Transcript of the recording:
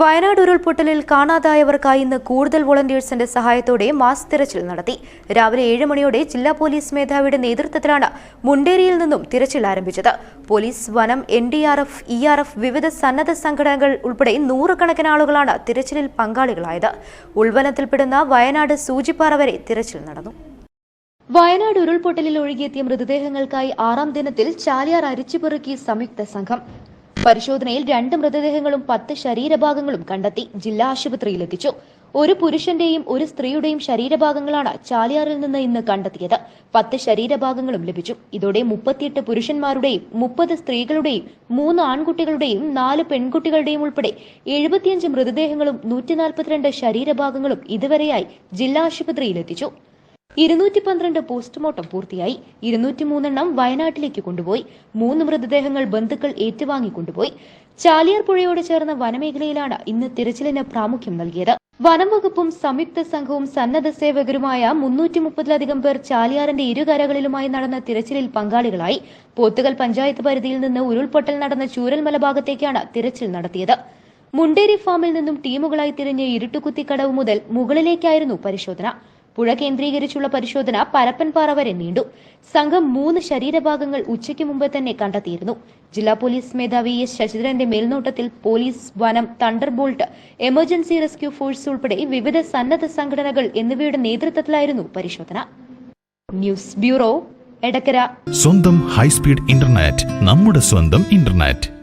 Wayanad ഉരുൾപൊട്ടലിൽ കാണാതായവർക്കായി ഇന്ന് കൂടുതൽ വോളണ്ടിയേഴ്സിന്റെ സഹായത്തോടെ മാസ് തിരച്ചിൽ നടത്തി. രാവിലെ ഏഴ് മണിയോടെ ജില്ലാ പോലീസ് മേധാവിയുടെ നേതൃത്വത്തിലാണ് മുണ്ടേരിയിൽ നിന്നും തിരച്ചിൽ ആരംഭിച്ചത്. പോലീസ് വനം N D R F E R F വിവിധ സന്നദ്ധ സംഘടനകൾ ഉൾപ്പെടെ നൂറുകണക്കിന് ആളുകളാണ് തിരച്ചിലിൽ പങ്കാളികളായത്. ഉൾവനത്തിൽപ്പെടുന്ന വയനാട് സൂചിപ്പാറ വരെ തിരച്ചിൽ നടന്നു. വയനാട് ഉരുൾപൊട്ടലിൽ ഒഴുകിയെത്തിയ മൃതദേഹങ്ങൾക്കായി ആറാം ദിനത്തിൽ ചാലിയാർ അരിച്ചുപെറുക്കി സംയുക്ത സംഘം പരിശോധനയിൽ രണ്ട് മൃതദേഹങ്ങളും പത്ത് ശരീരഭാഗങ്ങളും കണ്ടെത്തി ജില്ലാ ആശുപത്രിയിലെത്തിച്ചു ഒരു പുരുഷന്റെയും ഒരു സ്ത്രീയുടെയും ശരീരഭാഗങ്ങളാണ് ചാലിയാറിൽ നിന്ന് ഇന്ന് കണ്ടെത്തിയത്. പത്ത് ശരീരഭാഗങ്ങളും ലഭിച്ചു. ഇതോടെ മുപ്പത്തിയെട്ട് പുരുഷന്മാരുടെയും മുപ്പത് സ്ത്രീകളുടെയും മൂന്ന് ആൺകുട്ടികളുടെയും നാല് പെൺകുട്ടികളുടെയും ഉൾപ്പെടെ എഴുപത്തിയഞ്ച് മൃതദേഹങ്ങളും നൂറ്റിനാൽപ്പത്തിരണ്ട് ശരീരഭാഗങ്ങളും ഇതുവരെയായി ജില്ലാ ആശുപത്രിയിലെത്തിച്ചു ഇരുന്നൂറ്റി പന്ത്രണ്ട് പോസ്റ്റ്മോർട്ടം പൂർത്തിയായി. ഇരുന്നൂറ്റി മൂന്നെണ്ണം വയനാട്ടിലേക്ക് കൊണ്ടുപോയി. മൂന്ന് മൃതദേഹങ്ങൾ ബന്ധുക്കൾ ഏറ്റുവാങ്ങി കൊണ്ടുപോയി ചാലിയാർ പുഴയോട് ചേർന്ന വനമേഖലയിലാണ് ഇന്ന് തിരച്ചിലിന് പ്രാമുഖ്യം നൽകിയത്. വനം വകുപ്പും സംയുക്ത സംഘവും സന്നദ്ധ സേവകരുമായ മുന്നൂറ്റി മുപ്പതിലധികം പേർ ചാലിയാറിന്റെ ഇരുകരകളിലുമായി നടന്ന തിരച്ചിലിൽ പങ്കാളികളായി. പോത്തുകൽ പഞ്ചായത്ത് പരിധിയിൽ നിന്ന് ഉരുൾപൊട്ടൽ നടന്ന ചൂരൽമല ഭാഗത്തേക്കാണ് തിരച്ചിൽ നടത്തിയത്. മുണ്ടേരി ഫാമിൽ നിന്നും ടീമുകളായി തിരിഞ്ഞ് ഇരുട്ടുകുത്തിക്കടവ് മുതൽ മുകളിലേക്കായിരുന്നു പരിശോധന. പുഴ കേന്ദ്രീകരിച്ചുള്ള പരിശോധന പരപ്പൻപാറ വരെ നീണ്ടു. സംഘം മൂന്ന് ശരീരഭാഗങ്ങൾ ഉച്ചയ്ക്ക് മുമ്പ് തന്നെ കണ്ടെത്തിയിരുന്നു. ജില്ലാ പോലീസ് മേധാവി എസ് ശശിധരന്റെ മേൽനോട്ടത്തിൽ പോലീസ് വനം തണ്ടർബോൾട്ട് എമർജൻസി റെസ്ക്യൂ ഫോഴ്സ് ഉൾപ്പെടെ വിവിധ സന്നദ്ധ സംഘടനകൾ എന്നിവയുടെ നേതൃത്വത്തിലായിരുന്നു പരിശോധന. News bureau Edakkara. സ്വന്തം ഹൈസ്പീഡ് ഇന്റർനെറ്റ് നമ്മുടെ സ്വന്തം ഇന്റർനെറ്റ്.